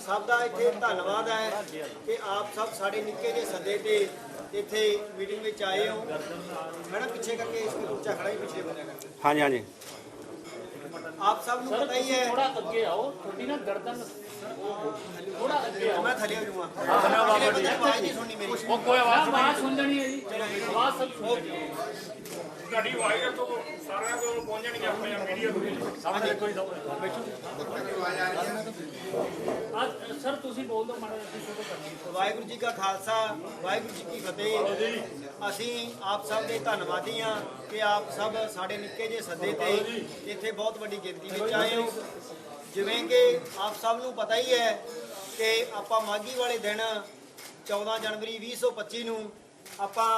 ਸਭ ਦਾ ਇੱਥੇ ਧੰਨਵਾਦ ਹੈ ਕਿ ਆਪ ਸਭ ਸਾਡੇ ਨਿੱਕੇ ਜਿਹੇ ਸੱਦੇ ਤੇ ਇੱਥੇ ਮੀਟਿੰਗ ਵਿੱਚ ਆਏ ਹੋ। ਮੈਡਮ ਪਿੱਛੇ ਕਰਕੇ ਇਸ ਨੂੰ ਉੱਚਾ ਖੜਾ ਹੀ ਪਿੱਛੇ ਬੰਨਿਆ ਕਰਕੇ ਹਾਂਜੀ ਹਾਂਜੀ। ਆਪ ਸਭ ਨੂੰ ਪਤਾ ਹੀ ਹੈ। ਥੋੜਾ ਅੱਗੇ ਆਓ। ਤੁਹਾਡੀ ਨਾ ਗਰਦਨ ਥੋੜਾ ਅੱਗੇ ਆਓ। ਮੈਂ ਥੱਲੇ ਹੋ ਜਾਊਂਗਾ। ਆਵਾਜ਼ ਨਹੀਂ ਸੁਣਨੀ ਮੇਰੀ। ਉਹ ਕੋਈ ਆਵਾਜ਼ ਆਵਾਜ਼ ਸੁਣ ਲੈਣੀ ਹੈ ਜੀ। ਆਵਾਜ਼ ਸਭ ਸੁਣ ਤੁਹਾਡੀ ਵਾਇਰ ਤੋਂ ਸਾਰਿਆਂ ਕੋਲ ਪਹੁੰਚ ਜਾਣਗੇ ਆਪਣੇ ਮੀਡੀਆ ਤੋਂ। ਸਾਹਮਣੇ ਕੋਈ ਦੋ ਅੱਜ, ਸਰ, ਤੁਸੀਂ ਬੋਲ ਦਿਓ ਮਾੜਾ ਜਿਹਾ ਸ਼ੁਰੂ ਕਰਨੀ। ਵਾਹਿਗੁਰੂ ਜੀ ਕਾ ਖਾਲਸਾ, ਵਾਹਿਗੁਰੂ ਜੀ ਕੀ ਫਤਿਹ। ਅਸੀਂ ਆਪ ਸਭ ਦੇ ਧੰਨਵਾਦੀ ਹਾਂ ਕਿ ਆਪ ਸਭ ਸਾਡੇ ਨਿੱਕੇ ਜਿਹੇ ਸੱਦੇ ਤੇ ਇੱਥੇ ਬਹੁਤ ਵੱਡੀ ਗਿਣਤੀ ਵਿੱਚ ਆਏ ਹੋ। ਜਿਵੇਂ ਕਿ ਆਪ ਸਭ ਨੂੰ ਪਤਾ ਹੀ ਹੈ ਕਿ ਆਪਾਂ ਮਾਘੀ ਵਾਲੇ ਦਿਨ 14 ਜਨਵਰੀ 2025 ਨੂੰ ਆਪਾਂ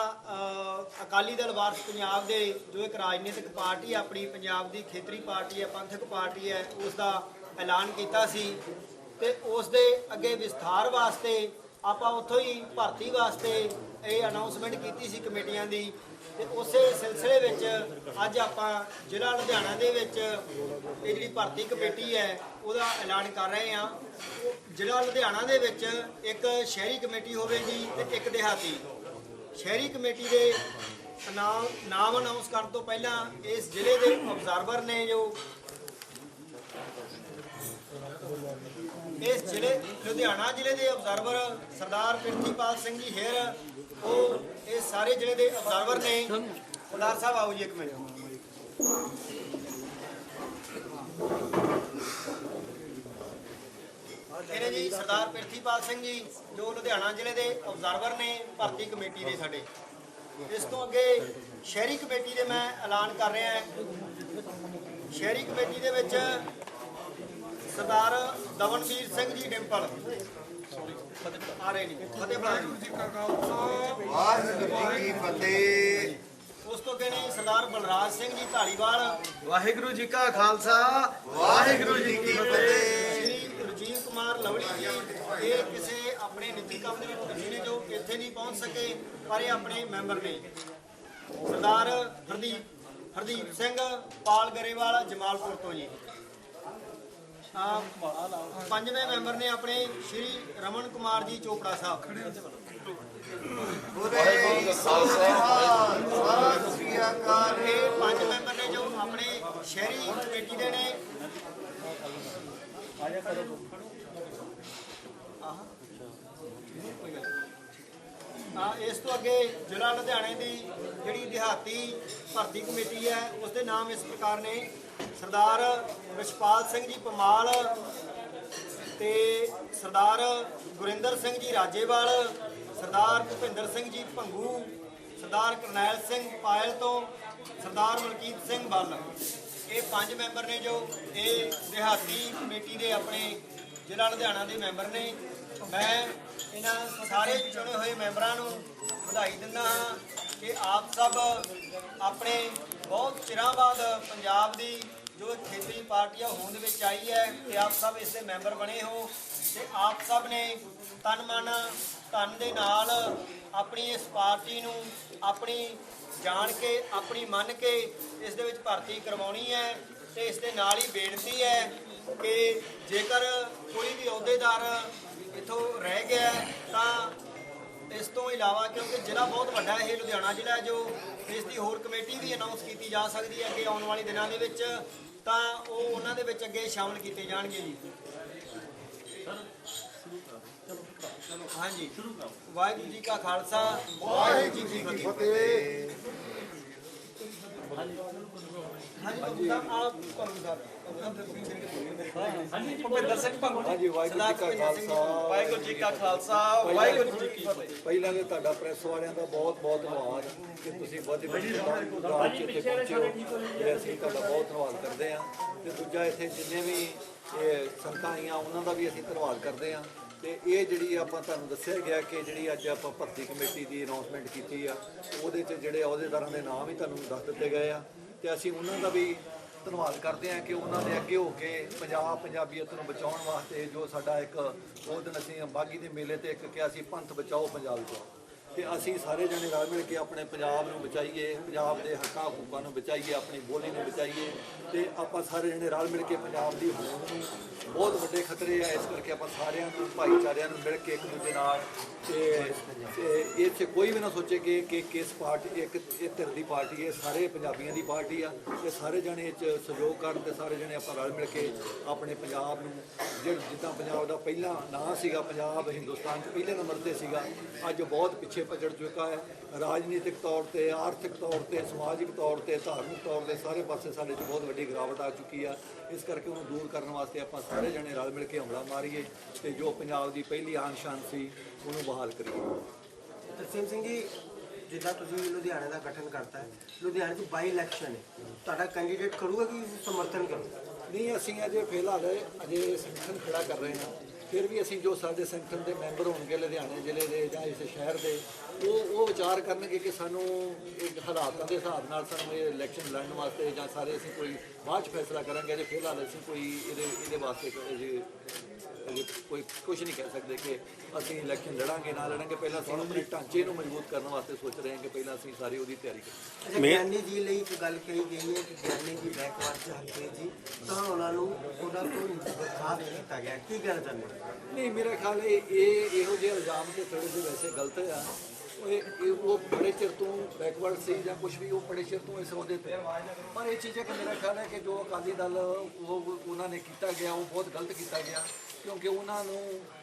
ਅਕਾਲੀ ਦਲ ਵਾਰਸ ਪੰਜਾਬ ਦੇ ਜੋ ਇੱਕ ਰਾਜਨੀਤਿਕ ਪਾਰਟੀ ਆਪਣੀ ਪੰਜਾਬ ਦੀ ਖੇਤਰੀ ਪਾਰਟੀ ਹੈ ਪੰਥਕ ਪਾਰਟੀ ਹੈ ਉਸ ਦਾ ਐਲਾਨ ਕੀਤਾ ਸੀ ਤੇ ਉਸ ਦੇ ਅੱਗੇ ਵਿਸਥਾਰ ਵਾਸਤੇ ਆਪਾਂ ਉੱਥੋਂ ਹੀ ਭਰਤੀ ਵਾਸਤੇ ਇਹ ਅਨਾਉਂਸਮੈਂਟ ਕੀਤੀ ਸੀ ਕਮੇਟੀਆਂ ਦੀ ਤੇ ਉਸੇ ਸਿਲਸਿਲੇ ਵਿੱਚ ਅੱਜ ਆਪਾਂ ਜ਼ਿਲ੍ਹਾ ਲੁਧਿਆਣਾ ਦੇ ਵਿੱਚ ਇਹ ਜਿਹੜੀ ਭਰਤੀ ਕਮੇਟੀ ਹੈ, ਉਹਦਾ ਐਲਾਨ ਕਰ ਰਹੇ ਹਾਂ। ਜ਼ਿਲ੍ਹਾ ਲੁਧਿਆਣਾ ਦੇ ਵਿੱਚ ਇੱਕ ਸ਼ਹਿਰੀ ਕਮੇਟੀ ਹੋਵੇਗੀ ਤੇ ਇੱਕ ਦਿਹਾਤੀ। ਸ਼ਹਿਰੀ ਕਮੇਟੀ ਦੇ ਨਾਮ ਨਾਮ ਅਨਾਉਂਸ ਕਰਨ ਤੋਂ ਪਹਿਲਾਂ ਇਸ ਜ਼ਿਲ੍ਹੇ ਦੇ ਆਬਜ਼ਰਵਰ ਨੇ ਜੋ ਇਸ ਜ਼ਿਲ੍ਹੇ, ਲੁਧਿਆਣਾ ਜ਼ਿਲ੍ਹੇ ਦੇ ਆਬਜ਼ਰਵਰ ਸਰਦਾਰ ਪ੍ਰਿਥੀਪਾਲ ਸਿੰਘ ਜੀ ਹੇਰ ਉਹ ਇਸ ਸਾਰੇ ਜ਼ਿਲ੍ਹੇ ਦੇ ਅਬਜ਼ਰਵਰ ਨੇ। ਸਰਦਾਰ ਸਾਹਿਬ, ਆਓ ਜੀ ਇੱਕ ਮਿੰਟ। ਇਹਨੇ ਜੀ ਸਰਦਾਰ ਪ੍ਰਿਥੀਪਾਲ ਸਿੰਘ ਜੀ ਜੋ ਲੁਧਿਆਣਾ ਜ਼ਿਲ੍ਹੇ ਦੇ ਅਬਜ਼ਰਵਰ ਨੇ ਭਰਤੀ ਕਮੇਟੀ ਦੇ ਸਾਡੇ। ਇਸ ਤੋਂ ਅੱਗੇ ਸ਼ਹਿਰੀ ਕਮੇਟੀ ਦੇ ਮੈਂ ਐਲਾਨ ਕਰ ਰਿਹਾ ਹਾਂ। ਸ਼ਹਿਰੀ ਕਮੇਟੀ ਦੇ ਵਿੱਚ ਸਰਦਾਰ ਦਵਨਵੀਰ ਸਿੰਘ ਜੀ ਡਿੰਪਲ। ਆ ਰਹੇ ਨੇ। ਫਤਿਹ ਵਾਹਿਗੁਰੂ ਜੀ। ਕਾ ਵਾਹਿਗੁਰੂ ਜੀ ਕੀ ਫਤਿਹ। ਉਸ ਤੋਂ ਅੱਗੇ ਨੇ ਸਰਦਾਰ ਬਲਰਾਜ ਸਿੰਘ ਜੀ ਢਾਲੀਵਾਲ। ਵਾਹਿਗੁਰੂ ਜੀ ਕਾ ਖਾਲਸਾ ਵਾਹਿਗੁਰੂ ਜੀ ਕੀ ਫਤਿਹ। ਲਵਲੀ ਜੀ ਇਹ ਕਿਸੇ ਆਪਣੇ ਨਿੱਜੀ ਕੰਮ ਦੇ ਵਿੱਚ ਬਿਜ਼ੀ ਨੇ ਜੋ ਇੱਥੇ ਨਹੀਂ ਪਹੁੰਚ ਸਕੇ, ਪਰ ਇਹ ਆਪਣੇ ਮੈਂਬਰ ਨੇ। ਸਰਦਾਰ ਹਰਦੀਪ ਹਰਦੀਪ ਸਿੰਘ ਪਾਲ ਗਰੇਵਾਲ, ਜਮਾਲਪੁਰ ਤੋਂ ਜੀ। ਆ ਪੰਜਵੇਂ ਮੈਂਬਰ ਨੇ ਆਪਣੇ ਸ਼੍ਰੀ ਰਮਨ ਕੁਮਾਰ ਜੀ ਚੋਪੜਾ ਸਾਹਿਬ। ਵਾਹਿਗੁਰੂ ਸਤਿ ਇਹ ਪੰਜ ਮੈਂਬਰ ਨੇ ਜੋ ਆਪਣੇ ਸ਼ਹਿਰੀ ਕਮੇਟੀ ਦੇ ਨੇ। ਇਸ ਤੋਂ ਅੱਗੇ ਜ਼ਿਲ੍ਹਾ ਲੁਧਿਆਣੇ ਦੀ ਜਿਹੜੀ ਦਿਹਾਤੀ ਭਰਤੀ ਕਮੇਟੀ ਹੈ ਉਸ ਦੇ ਨਾਮ ਇਸ ਪ੍ਰਕਾਰ ਨੇ। ਸਰਦਾਰ ਰਿਸ਼ਪਾਲ ਸਿੰਘ ਜੀ ਪਮਾਲ ਤੇ ਸਰਦਾਰ ਗੁਰਿੰਦਰ ਸਿੰਘ ਜੀ ਰਾਜੇਵਾਲ, ਸਰਦਾਰ ਭੁਪਿੰਦਰ ਸਿੰਘ ਜੀ ਭੰਗੂ, ਸਰਦਾਰ ਕਰਨੈਲ ਸਿੰਘ ਪਾਇਲ ਤੋਂ ਸਰਦਾਰ ਮਲਕੀਤ ਸਿੰਘ ਬੱਲ। ਇਹ ਪੰਜ ਮੈਂਬਰ ਨੇ ਜੋ ਇਹ ਦਿਹਾਤੀ ਕਮੇਟੀ ਦੇ ਆਪਣੇ ਜ਼ਿਲ੍ਹਾ ਲੁਧਿਆਣਾ ਦੇ ਮੈਂਬਰ ਨੇ, ਮੈਂ ਇਹਨਾਂ ਸਾਰੇ ਚੁਣੇ ਹੋਏ ਮੈਂਬਰਾਂ ਨੂੰ ਵਧਾਈ ਦਿੰਦਾ ਹਾਂ ਕਿ ਆਪ ਸਭ ਆਪਣੇ ਬਹੁਤ ਚਿਰਾਂ ਬਾਅਦ ਪੰਜਾਬ ਦੀ ਜੋ ਖੇਤਰੀ ਪਾਰਟੀ ਆ, ਹੋਂਦ ਵਿੱਚ ਆਈ ਹੈ ਤੇ ਆਪ ਸਭ ਇਸ ਦੇ ਮੈਂਬਰ ਬਣੇ ਹੋ ਤੇ ਆਪ ਸਭ ਨੇ ਤਨ ਮਨ, ਧਨ ਦੇ ਨਾਲ ਆਪਣੀ ਇਸ ਪਾਰਟੀ ਨੂੰ ਆਪਣੀ ਜਾਣ ਕੇ, ਆਪਣੀ ਮੰਨ ਕੇ ਇਸ ਦੇ ਵਿੱਚ ਭਰਤੀ ਕਰਵਾਉਣੀ ਹੈ ਤੇ ਇਸ ਦੇ ਨਾਲ ਹੀ ਬੇਨਤੀ ਹੈ ਕਿ ਜੇਕਰ ਕੋਈ ਵੀ ਅਹੁਦੇਦਾਰ ਇੱਥੋਂ ਰਹਿ ਗਿਆ ਤਾਂ ਇਸ ਤੋਂ ਇਲਾਵਾ ਕਿਉਂਕਿ ਜ਼ਿਲ੍ਹਾ ਬਹੁਤ ਵੱਡਾ ਹੈ, ਇਹ ਲੁਧਿਆਣਾ ਜ਼ਿਲ੍ਹਾ ਜੋ ਇਸ ਦੀ ਹੋਰ ਕਮੇਟੀ ਵੀ ਅਨਾਉਂਸ ਕੀਤੀ ਜਾ ਸਕਦੀ ਹੈ ਕਿ ਆਉਣ ਵਾਲੇ ਦਿਨਾਂ ਦੇ ਵਿੱਚ, ਤਾਂ ਉਹ ਉਹਨਾਂ ਦੇ ਵਿੱਚ ਅੱਗੇ ਸ਼ਾਮਲ ਕੀਤੇ ਜਾਣਗੇ ਜੀ। ਹਾਂਜੀ। ਵਾਹਿਗੁਰੂ ਜੀ ਕਾ ਖਾਲਸਾ, ਵਾਹਿਗੁਰੂ ਜੀ ਕੀ ਫਤਿਹ। ਹਾਂਜੀ। ਆਪ ਭੰਗੂ ਸਾਹਿਬ। ਭੁਪਿੰਦਰ ਸਿੰਘ ਭੰਗੂ ਹਾਂਜੀ ਵਾਹਿਗੁਰੂ ਜੀ ਕਾ ਖਾਲਸਾ। ਵਾਹਿਗੁਰੂ ਜੀ ਕਾ ਖਾਲਸਾ ਵਾਹਿਗੁਰੂ ਜੀ ਕੀ ਫਤਿਹ। ਪਹਿਲਾਂ ਤਾਂ ਤੁਹਾਡਾ ਪ੍ਰੈਸ ਵਾਲਿਆਂ ਦਾ ਬਹੁਤ ਬਹੁਤ ਧੰਨਵਾਦ ਕਿ ਤੁਸੀਂ ਬਹੁਤ ਪਹੁੰਚੇ ਅਸੀਂ ਤੁਹਾਡਾ ਧੰਨਵਾਦ ਕਰਦੇ ਹਾਂ ਤੇ ਦੂਜਾ ਇੱਥੇ ਜਿੰਨੇ ਵੀ ਇਹ ਸੰਗਤਾਂ ਆਈਆਂ ਉਹਨਾਂ ਦਾ ਵੀ ਅਸੀਂ ਧੰਨਵਾਦ ਕਰਦੇ ਹਾਂ। ਤੇ ਇਹ ਜਿਹੜੀ ਆਪਾਂ ਤੁਹਾਨੂੰ ਦੱਸਿਆ ਗਿਆ ਕਿ ਜਿਹੜੀ ਅੱਜ ਆਪਾਂ ਭਰਤੀ ਕਮੇਟੀ ਦੀ ਅਨਾਉਂਸਮੈਂਟ ਕੀਤੀ ਆ ਉਹਦੇ 'ਚ ਜਿਹੜੇ ਅਹੁਦੇਦਾਰਾਂ ਦੇ ਨਾਮ ਹੀ ਤੁਹਾਨੂੰ ਦੱਸ ਦਿੱਤੇ ਗਏ ਆ। ਤੇ ਅਸੀਂ ਉਹਨਾਂ ਦਾ ਵੀ ਧੰਨਵਾਦ ਕਰਦੇ ਹਾਂ ਕਿ ਉਹਨਾਂ ਦੇ ਅੱਗੇ ਹੋ ਕੇ ਪੰਜਾਬ, ਪੰਜਾਬੀਅਤ ਨੂੰ ਬਚਾਉਣ ਵਾਸਤੇ ਜੋ ਸਾਡਾ ਇੱਕ ਉਹ ਦਿਨ ਅਸੀਂ ਬਾਗੀ ਦੇ ਮੇਲੇ ਤੇ ਇੱਕ ਕਿਹਾ ਸੀ, ਪੰਥ ਬਚਾਓ ਪੰਜਾਬ ਤੋਂ ਤੇ ਅਸੀਂ ਸਾਰੇ ਜਣੇ ਰਲ ਮਿਲ ਕੇ ਆਪਣੇ ਪੰਜਾਬ ਨੂੰ ਬਚਾਈਏ, ਪੰਜਾਬ ਦੇ ਹੱਕਾਂ ਹਕੂਕਾਂ ਨੂੰ ਬਚਾਈਏ, ਆਪਣੀ ਬੋਲੀ ਨੂੰ ਬਚਾਈਏ ਤੇ ਆਪਾਂ ਸਾਰੇ ਜਣੇ ਰਲ ਮਿਲ ਕੇ ਪੰਜਾਬ ਦੀ ਹੋਂਦ ਨੂੰ ਬਹੁਤ ਵੱਡੇ ਖਤਰੇ ਆ, ਇਸ ਕਰਕੇ ਆਪਾਂ ਸਾਰਿਆਂ ਨੂੰ, ਭਾਈਚਾਰਿਆਂ ਨੂੰ ਮਿਲ ਕੇ ਇੱਕ ਦੂਜੇ ਨਾਲ ਤੇ ਇਹ 'ਚ ਕੋਈ ਵੀ ਨਾ ਸੋਚੇ ਕਿ ਕਿ ਕਿਸ ਪਾਰਟੀ, ਇੱਕ ਇਹ ਧਿਰ ਦੀ ਪਾਰਟੀ ਹੈ, ਸਾਰੇ ਪੰਜਾਬੀਆਂ ਦੀ ਪਾਰਟੀ ਆ ਤੇ ਸਾਰੇ ਜਣੇ ਇਹ 'ਚ ਸਹਿਯੋਗ ਕਰਨ ਤੇ ਸਾਰੇ ਜਣੇ ਆਪਾਂ ਰਲ ਮਿਲ ਕੇ ਆਪਣੇ ਪੰਜਾਬ ਨੂੰ, ਜਿਹੜਾ, ਜਿੱਦਾਂ ਪੰਜਾਬ ਦਾ ਪਹਿਲਾ ਨਾਂ ਸੀਗਾ, ਪੰਜਾਬ ਹਿੰਦੁਸਤਾਨ 'ਚ ਪਹਿਲੇ ਨੰਬਰ ਤੇ ਸੀਗਾ, ਅੱਜ ਬਹੁਤ ਪਿੱਛੇ ਪਛੜ ਚੁੱਕਾ ਹੈ। ਰਾਜਨੀਤਿਕ ਤੌਰ ਤੇ ਆਰਥਿਕ ਤੌਰ ਤੇ ਸਮਾਜਿਕ ਤੌਰ ਤੇ ਧਾਰਮਿਕ ਤੌਰ ਤੇ ਸਾਰੇ ਪਾਸੇ ਸਾਡੇ 'ਚ ਬਹੁਤ ਵੱਡੀ ਗਿਰਾਵਟ ਆ ਚੁੱਕੀ ਆ। ਇਸ ਕਰਕੇ ਉਹਨੂੰ ਦੂਰ ਕਰਨ ਵਾਸਤੇ ਆਪਾਂ ਸਾਰੇ ਜਣੇ ਰਲ ਮਿਲ ਕੇ ਹਮਲਾ ਮਾਰੀਏ ਤੇ ਜੋ ਪੰਜਾਬ ਦੀ ਪਹਿਲੀ ਆਨ ਸ਼ਾਨ ਸੀ ਉਹਨੂੰ ਬਹਾਲ ਕਰੀਏ। ਤਰਸੇਮ ਸਿੰਘ ਜੀ ਜਿੱਦਾਂ ਤੁਸੀਂ ਲੁਧਿਆਣੇ ਦਾ ਗਠਨ ਕਰਤਾ ਹੈ ਲੁਧਿਆਣੇ 'ਚ ਬਾਈ ਇਲੈਕਸ਼ਨ ਹੈ। ਤੁਹਾਡਾ ਕੈਂਡੀਡੇਟ ਕਰੂਗਾ ਕਿ ਸਮਰਥਨ ਕਰੂਗਾ? ਨਹੀਂ ਅਸੀਂ ਅਜੇ ਫਿਲਹਾਲ ਅਜੇ ਸੰਗਠਨ ਖੜਾ ਕਰ ਰਹੇ ਹਾਂ। ਫਿਰ ਵੀ ਅਸੀਂ ਜੋ ਸਾਡੇ ਸੰਗਠਨ ਦੇ ਮੈਂਬਰ ਹੋਣਗੇ ਲੁਧਿਆਣੇ ਜ਼ਿਲ੍ਹੇ ਦੇ ਜਾਂ ਇਸ ਸ਼ਹਿਰ ਦੇ, ਉਹ ਉਹ ਵਿਚਾਰ ਕਰਨਗੇ ਕਿ ਸਾਨੂੰ ਇੱਕ ਹਾਲਾਤਾਂ ਦੇ ਹਿਸਾਬ ਨਾਲ ਸਾਨੂੰ ਇਹ ਇਲੈਕਸ਼ਨ ਲੜਨ ਵਾਸਤੇ ਜਾਂ ਸਾਰੇ ਅਸੀਂ ਕੋਈ ਬਾਅਦ ਚ ਫੈਸਲਾ ਕਰਾਂਗੇ ਅਜੇ ਫਿਲਹਾਲ ਅਸੀਂ ਕੋਈ ਇਹਦੇ ਇਹਦੇ ਵਾਸਤੇ ਅਜੇ ਕੋਈ ਕੁਝ ਨਹੀਂ ਕਹਿ ਸਕਦੇ ਕਿ ਅਸੀਂ ਇਲੈਕਸ਼ਨ ਲੜਾਂਗੇ ਨਾ ਲੜਾਂਗੇ। ਪਹਿਲਾਂ ਅਸੀਂ ਆਪਣੇ ਢਾਂਚੇ ਨੂੰ ਮਜ਼ਬੂਤ ਕਰਨ ਵਾਸਤੇ ਸੋਚ ਰਹੇ ਹਾਂ ਕਿ ਪਹਿਲਾਂ ਅਸੀਂ ਸਾਰੀ ਉਹਦੀ ਤਿਆਰੀ ਕਰੀਏ। ਗਿਆਨੀ ਜੀ ਲਈ ਇੱਕ ਗੱਲ ਕਹੀ ਗਈ ਹੈ ਕਿ ਗਿਆਨੀ ਜੀ ਬੈਕਵਰਡ ਚ ਹਲਕੇ ਜੀ ਤਾਂ ਉਹਨਾਂ ਨੂੰ ਉਹਨਾਂ ਤੋਂ ਬਰਖਾਸਤ ਕੀਤਾ ਗਿਆ। ਕੀ ਕਹਿਣਾ ਚਾਹੁੰਦੇ ਨਹੀਂ ਮੇਰਾ ਖਿਆਲ ਇਹ ਇਹ ਇਹੋ ਜਿਹੇ ਇਲਜ਼ਾਮ ਤੇ ਥੋੜੇ ਜਿਹੇ ਵੈਸੇ ਗਲਤ ਆ। ਉਹ ਇਹ ਇਹ ਉਹ ਬੜੇ ਚਿਰ ਤੋਂ ਬੈਕਵਰਡ ਸੀ ਜਾਂ ਕੁਝ ਵੀ ਉਹ ਬੜੇ ਚਿਰ ਤੋਂ ਇਸ ਅਹੁਦੇ ਤੇ। ਪਰ ਇਹ ਚੀਜ਼ ਹੈ ਕਿ ਮੇਰਾ ਖਿਆਲ ਹੈ ਕਿ ਜੋ ਅਕਾਲੀ ਦਲ ਉਹ ਉਹਨਾਂ ਨੇ ਕੀਤਾ ਗਿਆ ਉਹ ਬਹੁਤ ਗਲਤ ਕੀਤਾ ਗਿਆ। ਕਿਉਂਕਿ ਉਹਨਾਂ ਨੂੰ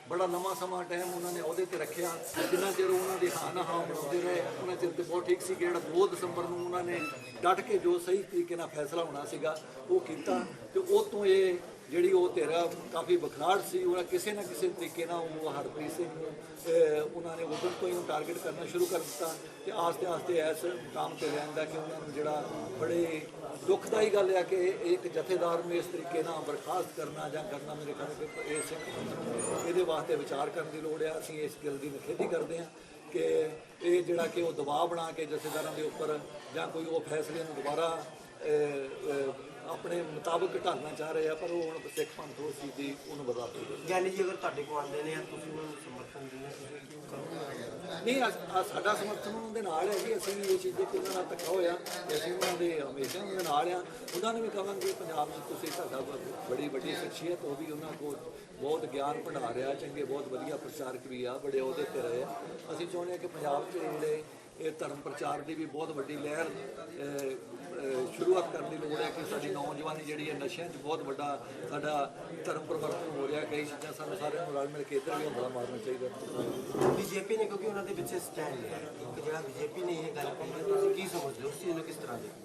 ਬੜਾ ਲੰਮਾ ਸਮਾਂ ਟਾਈਮ ਉਹਨਾਂ ਨੇ ਅਹੁਦੇ ਤੇ ਰੱਖਿਆ। ਜਿੰਨਾ ਚਿਰ ਉਹਨਾਂ ਦੇ ਹਾਂ ਨਾ ਹਾਂ ਬਣਾਉਂਦੇ ਰਹੇ, ਉਹਨਾਂ ਚਿਰ ਤੇ ਬਹੁਤ ਠੀਕ ਸੀ ਕਿ ਜਿਹੜਾ 2 ਦਸੰਬਰ ਨੂੰ ਉਹਨਾਂ ਨੇ ਡਟ ਕੇ ਜੋ ਸਹੀ ਤਰੀਕੇ ਨਾਲ ਫੈਸਲਾ ਹੋਣਾ ਸੀਗਾ, ਉਹ ਕੀਤਾ। ਤੇ ਉਹ ਤੋਂ ਇਹ ਜਿਹੜੀ ਉਹ ਤੇਰਾ ਕਾਫੀ ਬਖਲਾੜ ਸੀ ਉਹਨਾਂ ਕਿਸੇ ਨਾ ਕਿਸੇ ਤਰੀਕੇ ਨਾਲ ਉਹ ਹਰਪ੍ਰੀਤ ਸਿੰਘ ਨੂੰ ਉਹਨਾਂ ਨੇ ਉਦੋਂ ਤੋਂ ਹੀ ਉਹ ਟਾਰਗੇਟ ਕਰਨਾ ਸ਼ੁਰੂ ਕਰ ਦਿੱਤਾ ਤੇ ਆਸਤੇ ਆਸਤੇ ਇਸ ਕੰਮ ਤੇ ਰਹਿੰਦਾ ਕਿ ਉਹਨਾਂ ਨੂੰ ਜਿਹੜਾ ਬੜੇ ਦੁਖਦਾਈ ਗੱਲ ਆ ਕਿ ਇੱਕ ਜਥੇਦਾਰ ਨੂੰ ਇਸ ਤਰੀਕੇ ਨਾਲ ਬਰਖਾਸਤ ਕਰਨਾ ਜਾਂ ਕਰਨਾ ਮੇਰੇ ਖਿਆਲ ਵਿੱਚ ਇਹ ਸਿੱਖ ਨੂੰ ਇਹਦੇ ਵਾਸਤੇ ਵਿਚਾਰ ਕਰਨ ਦੀ ਲੋੜ ਆ। ਅਸੀਂ ਇਸ ਗੱਲ ਦੀ ਨਿਖੇਧੀ ਕਰਦੇ ਹਾਂ ਕਿ ਇਹ ਜਿਹੜਾ ਕਿ ਉਹ ਦਬਾਅ ਬਣਾ ਕੇ ਜਥੇਦਾਰਾਂ ਦੇ ਉੱਪਰ ਜਾਂ ਕੋਈ ਉਹ ਫੈਸਲੇ ਨੂੰ ਦੁਬਾਰਾ ਆਪਣੇ ਮੁਤਾਬਕ ਢਾਲਣਾ ਚਾਹ ਰਹੇ ਆ ਪਰ ਉਹ ਹੁਣ ਸਿੱਖ ਪੰਥ ਉਸ ਚੀਜ਼ ਦੀ ਉਹਨੂੰ ਨਹੀਂ ਕਰਦਾ। ਗਿਆਨੀ ਜੀ ਅਗਰ ਤੁਹਾਡੇ ਕੋਲ ਆਉਂਦੇ ਨੇ ਤੁਸੀਂ ਉਹਨਾਂ ਨੂੰ ਸਮਰਥਨ ਦਿੰਦੇ ਹੋ ਤੁਸੀਂ ਕਰੋਗੇ? ਨਹੀਂ ਸਾਡਾ ਸਮਰਥਨ ਉਹਨਾਂ ਦੇ ਨਾਲ ਹੈ ਜੀ ਅਸੀਂ ਵੀ ਇਹ ਚੀਜ਼ ਦੇ ਉਹਨਾਂ ਨਾਲ ਧੱਕਾ ਹੋਇਆ ਅਸੀਂ ਉਹਨਾਂ ਦੇ ਹਮੇਸ਼ਾ ਉਹਨਾਂ ਦੇ ਨਾਲ ਆ। ਉਹਨਾਂ ਨੂੰ ਵੀ ਕਹਾਂਗੇ ਪੰਜਾਬ ਵਿੱਚ ਤੁਸੀਂ ਬ- ਬੜੀ ਵੱਡੀ ਸ਼ਖਸੀਅਤ ਉਹ ਵੀ ਉਹਨਾਂ ਕੋਲ ਬਹੁਤ ਗਿਆਨ ਭੰਡਾਰ ਆ ਚੰਗੇ ਬਹੁਤ ਵਧੀਆ ਪ੍ਰਚਾਰਕ ਵੀ ਆ ਬੜੇ ਉਹਦੇ ਤੇ ਰਹੇ ਆ। ਅਸੀਂ ਚਾਹੁੰਦੇ ਹਾਂ ਕਿ ਪੰਜਾਬ 'ਚ ਜਿਹੜੇ ਇਹ ਧਰਮ ਪ੍ਰਚਾਰ ਦੀ ਵੀ ਬਹੁਤ ਵੱਡੀ ਲਹਿਰ ਸ਼ੁਰੂਆਤ ਕਰਨ ਦੀ ਲੋੜ ਹੈ ਕਿ ਸਾਡੀ ਨੌਜਵਾਨੀ ਜਿਹੜੀ ਹੈ ਨਸ਼ਿਆਂ 'ਚ ਬਹੁਤ ਵੱਡਾ ਸਾਡਾ ਧਰਮ ਪਰਿਵਰਤਨ ਹੋ ਰਿਹਾ ਕਈ ਚੀਜ਼ਾਂ ਸਾਨੂੰ ਸਾਰਿਆਂ ਨੂੰ ਰਲ ਮਿਲ ਕੇ ਇੱਧਰ ਵੀ ਹਮਲਾ ਮਾਰਨਾ ਚਾਹੀਦਾ। ਬੀਜੇਪੀ ਨੇ ਕਿਉਂਕਿ ਉਹਨਾਂ ਦੇ ਪਿੱਛੇ ਸਟੈਂਡ ਲਿਆ ਕਿ ਜਿਹੜਾ ਬੀਜੇਪੀ ਨੇ ਇਹ ਗੱਲ ਕਹੀ ਤੁਸੀਂ ਕੀ ਸਮਝਦੇ ਹੋ? ਉਸ ਚੀਜ਼ ਨੂੰ ਕਿਸ ਤਰ੍ਹਾਂ ਦੇਖਦੇ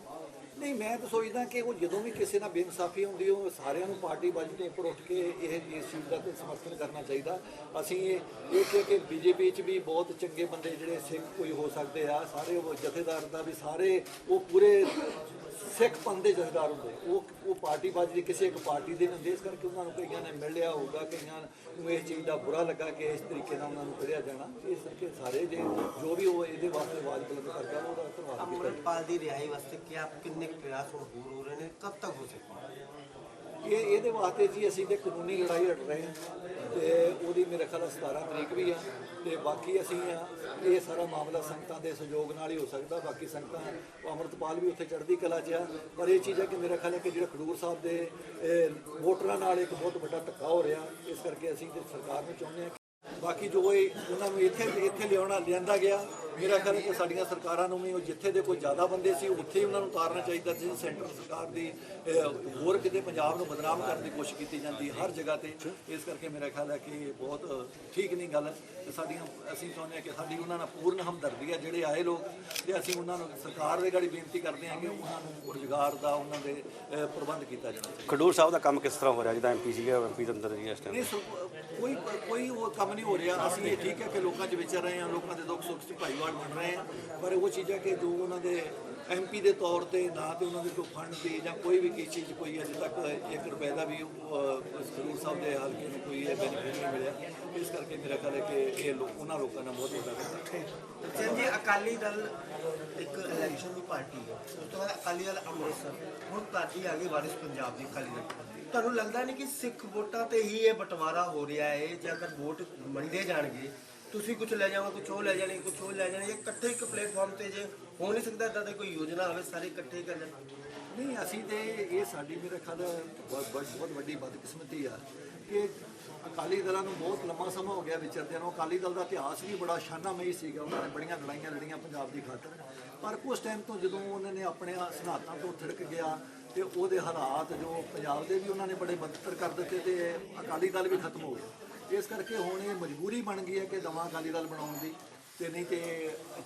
ਨਹੀਂ, ਮੈਂ ਤਾਂ ਸੋਚਦਾ ਕਿ ਉਹ ਜਦੋਂ ਵੀ ਕਿਸੇ ਨਾਲ ਬੇਇਨਸਾਫੀ ਹੁੰਦੀ, ਉਹ ਸਾਰਿਆਂ ਨੂੰ ਪਾਰਟੀ ਬਾਜੀ ਦੇ ਉੱਪਰ ਉੱਠ ਕੇ ਇਹ, ਇਸ ਚੀਜ਼ ਦਾ ਤੇ ਸਮਰਥਨ ਕਰਨਾ ਚਾਹੀਦਾ। ਅਸੀਂ ਇਹ ਇਹ ਕਿ ਕਿ ਬੀਜੇਪੀ 'ਚ ਵੀ ਬਹੁਤ ਚੰਗੇ ਬੰਦੇ ਜਿਹੜੇ ਸਿੱਖ ਕੋਈ ਹੋ ਸਕਦੇ ਆ, ਸਾਰੇ ਉਹ ਜਥੇਦਾਰ ਦਾ ਵੀ ਸਾਰੇ ਉਹ ਪੂਰੇ ਸਿੱਖ ਪੰਥ ਦੇ ਜਥੇਦਾਰ ਹੁੰਦੇ। ਉਹ ਉਹ ਪਾਰਟੀ ਬਾਜੀ ਦੀ ਕਿਸੇ ਇੱਕ ਪਾਰਟੀ ਦੇ ਹੁੰਦੇ। ਇਸ ਕਰਕੇ ਉਹਨਾਂ ਨੂੰ ਕਈਆਂ ਨੇ ਮਿਲ ਲਿਆ ਹੋਊਗਾ ਕਈਆਂ ਨੂੰ ਇਸ ਚੀਜ਼ ਦਾ ਬੁਰਾ ਲੱਗਾ ਕਿ ਇਸ ਤਰੀਕੇ ਨਾਲ ਉਹਨਾਂ ਨੂੰ ਪੜਿਆ ਜਾਣਾ। ਇਸ ਕਰਕੇ ਸਾਰੇ ਜੇ ਜੋ ਵੀ ਉਹ ਇਹਦੇ ਵਾਸਤੇ ਆਵਾਜ਼ ਬੁਲੰਦ ਕਰਦਾ ਉਹਦਾ ਧੰਨਵਾਦ ਅਮਰਪਾਲ ਦੀ ਰਿਹਾਈ ਵਾਸਤੇ ਕੀ ਆਪ ਕਿੰਨੇ ਪ੍ਰਯਾਸ ਹੋਰ ਹੋ ਰਹੇ ਨੇ? ਕਦ ਤੱਕ ਹੋ ਸਕਦਾ ਇਹ ਇਹਦੇ ਵਾਸਤੇ ਜੀ ਅਸੀਂ ਤੇ ਕਾਨੂੰਨੀ ਲੜਾਈ ਲੜ ਰਹੇ ਹਾਂ ਤੇ ਉਹਦੀ ਮੇਰੇ ਖਿਆਲ ਨਾਲ 17 ਤਰੀਕ ਵੀ ਆ। ਤੇ ਬਾਕੀ ਅਸੀਂ ਆ, ਇਹ ਸਾਰਾ ਮਾਮਲਾ ਸੰਗਤਾਂ ਦੇ ਸਹਿਯੋਗ ਨਾਲ ਹੀ ਹੋ ਸਕਦਾ, ਬਾਕੀ ਸੰਗਤਾਂ, ਉਹ ਅੰਮ੍ਰਿਤਪਾਲ ਵੀ ਉੱਥੇ ਚੜ੍ਹਦੀ ਕਲਾ 'ਚ ਆ, ਪਰ ਇਹ ਚੀਜ਼ ਹੈ ਕਿ ਮੇਰਾ ਖਿਆਲ ਹੈ ਕਿ ਜਿਹੜਾ ਖਡੂਰ ਸਾਹਿਬ ਦੇ ਵੋਟਰਾਂ ਨਾਲ ਇੱਕ ਬਹੁਤ ਵੱਡਾ ਧੱਕਾ ਹੋ ਰਿਹਾ, ਇਸ ਕਰਕੇ ਅਸੀਂ ਸਰਕਾਰ ਨੂੰ ਚਾਹੁੰਦੇ ਹਾਂ ਬਾਕੀ ਜੋ ਇਹ, ਉਹਨਾਂ ਨੂੰ ਇੱਥੇ ਇੱਥੇ ਲਿਆਉਣਾ, ਲਿਆਂਦਾ ਗਿਆ ਮੇਰਾ ਖਿਆਲ ਹੈ ਕਿ ਸਾਡੀਆਂ ਸਰਕਾਰਾਂ ਨੂੰ ਵੀ ਉਹ ਜਿੱਥੇ ਦੇ ਕੋਈ ਜ਼ਿਆਦਾ ਬੰਦੇ ਸੀ ਉੱਥੇ ਹੀ ਉਹਨਾਂ ਨੂੰ ਉਤਾਰਨਾ ਚਾਹੀਦਾ ਸੀ ਸੈਂਟਰ ਸਰਕਾਰ ਦੀ ਹੋਰ ਕਿਤੇ ਪੰਜਾਬ ਨੂੰ ਬਦਨਾਮ ਕਰਨ ਦੀ ਕੋਸ਼ਿਸ਼ ਕੀਤੀ ਜਾਂਦੀ ਹਰ ਜਗ੍ਹਾ ਤੇ। ਇਸ ਕਰਕੇ ਮੇਰਾ ਖਿਆਲ ਹੈ ਕਿ ਇਹ ਬਹੁਤ ਠੀਕ ਨਹੀਂ ਗੱਲ ਤੇ ਸਾਡੀਆਂ ਅਸੀਂ ਚਾਹੁੰਦੇ ਹਾਂ ਕਿ ਸਾਡੀ ਉਹਨਾਂ ਨਾਲ ਪੂਰਨ ਹਮਦਰਦੀ ਹੈ ਜਿਹੜੇ ਆਏ ਲੋਕ ਤੇ ਅਸੀਂ ਉਹਨਾਂ ਨੂੰ ਸਰਕਾਰ ਦੇ ਗਾੜੀ ਬੇਨਤੀ ਕਰਦੇ ਹਾਂ ਕਿ ਉਹਨਾਂ ਨੂੰ ਰੁਜ਼ਗਾਰ ਦਾ ਉਹਨਾਂ ਦੇ ਪ੍ਰਬੰਧ ਕੀਤਾ ਜਾਣਾ ਚਾਹੀਦਾ ਖਡੂਰ ਸਾਹਿਬ ਦਾ ਕੰਮ ਕਿਸ ਤਰ੍ਹਾਂ ਹੋ ਰਿਹਾ? ਜਿਹਦਾ ਐਮਪੀ ਸੀਗਾ ਐਮਪੀ ਦੇ ਅੰਦਰ ਜੀ ਇਸ ਟਾਈਮ ਕੋਈ ਕੋਈ ਉਹ ਕੰਮ ਨਹੀਂ ਹੋ ਰਿਹਾ। ਅਸੀਂ ਇਹ ਠੀਕ ਹੈ ਕਿ ਲੋਕਾਂ 'ਚ ਵਿਚਰ ਰਹੇ ਹਾਂ ਲੋਕਾਂ ਦੇ ਦੁੱਖ ਸੁੱਖ 'ਚ ਭਾਈਵਾਲ ਬਣ ਰਹੇ ਹਾਂ। ਪਰ ਉਹ ਚੀਜ਼ਾਂ ਕਿ ਜੋ ਉਹਨਾਂ ਦੇ ਐਮਪੀ ਦੇ ਤੌਰ ਤੇ ਨਾ ਤੇ ਉਹਨਾਂ ਦੇ ਕੋਈ ਫੰਡ ਦੀ ਜਾਂ ਕੋਈ ਵੀ ਕੀ ਚੀਜ਼ ਕੋਈ ਅਜੇ ਤੱਕ 1 ਰੁਪਏ ਦਾ ਵੀ ਉਹ, ਸਰੂਰ ਸਾਹਿਬ ਦੇ ਹਲਕੇ ਨੂੰ ਕੋਈ ਇਹ ਬੈਨੀਫਿਟ ਨਹੀਂ ਮਿਲਿਆ। ਇਸ ਕਰਕੇ ਮੇਰਾ ਖਿਆਲ ਹੈ ਕਿ ਇਹ ਲੋਕ ਉਹਨਾਂ ਲੋਕਾਂ ਨਾਲ ਬਹੁਤ ਵੱਡਾ ਘਾਟਾ ਹੈ ਜੀ ਅਕਾਲੀ ਦਲ ਇੱਕ ਇਲੈਕਸ਼ਨ ਦੀ ਪਾਰਟੀ ਹੈ। ਉਸ ਤੋਂ ਬਾਅਦ ਅਕਾਲੀ ਦਲ ਅੰਮ੍ਰਿਤਸਰ। ਹੁਣ ਤੁਹਾਡੀ ਆ ਗਈ ਵਾਰਿਸ ਪੰਜਾਬ ਦੀ ਅਕਾਲੀ ਦਲ। ਤੁਹਾਨੂੰ ਲੱਗਦਾ ਨਹੀਂ ਕਿ ਸਿੱਖ ਵੋਟਾਂ ਤੇ ਹੀ ਇਹ ਬਟਵਾਰਾ ਹੋ ਰਿਹਾ ਹੈ? ਜੇ ਅਗਰ ਵੋਟ ਮੰਡੇ ਜਾਣਗੇ, ਤੁਸੀਂ ਕੁਝ ਲੈ ਜਾਓ ਕੁਝ ਉਹ ਲੈ ਜਾਣੇ ਕੁਝ ਉਹ ਲੈ ਜਾਣੇ ਇਹ ਇਕੱਠੇ ਇੱਕ ਪਲੇਟਫਾਰਮ ਤੇ ਜੇ ਹੋ ਨਹੀਂ ਸਕਦਾ ਇਦਾਂ ਦੀ ਕੋਈ ਯੋਜਨਾ ਆਵੇ ਸਾਰੇ ਇਕੱਠੇ ਕਰ ਲੈਣ। ਨਹੀਂ, ਅਸੀਂ ਤੇ ਇਹ ਸਾਡੀ, ਮੇਰੇ ਖਿਆਲ ਬਹੁਤ, ਬਹੁਤ- ਵੱਡੀ ਬਦਕਿਸਮਤੀ ਆ ਕਿ ਅਕਾਲੀ ਦਲਾਂ ਨੂੰ ਬਹੁਤ ਲੰਮਾ ਸਮਾਂ ਹੋ ਗਿਆ ਵਿਚਰਦਿਆਂ ਨੂੰ। ਅਕਾਲੀ ਦਲ ਦਾ ਇਤਿਹਾਸ ਵੀ ਬੜਾ ਸ਼ਾਨਾਮਈ ਸੀਗਾ। ਉਹਨਾਂ ਨੇ ਬੜੀਆਂ ਲੜਾਈਆਂ ਲੜੀਆਂ ਪੰਜਾਬ ਦੀ ਖਾਤਰ। ਪਰ ਉਸ ਟਾਈਮ ਤੋਂ ਜਦੋਂ ਉਹਨਾਂ ਨੇ ਆਪਣੇ ਸਿਧਾਂਤਾਂ ਤੋਂ ਥਿੜਕ ਗਿਆ ਤੇ ਉਹਦੇ ਹਾਲਾਤ ਜੋ ਪੰਜਾਬ ਦੇ ਵੀ ਉਹਨਾਂ ਨੇ ਬੜੇ ਬਦਤਰ ਕਰ ਦਿੱਤੇ ਤੇ ਅਕਾਲੀ ਦਲ ਵੀ ਖਤਮ ਹੋ ਗਿਆ। ਇਸ ਕਰਕੇ ਹੁਣ ਇਹ ਮਜਬੂਰੀ ਬਣ ਗਈ ਹੈ ਕਿ ਨਵਾਂ ਅਕਾਲੀ ਦਲ ਬਣਾਉਣ ਦੀ। ਤੇ ਨਹੀਂ ਤੇ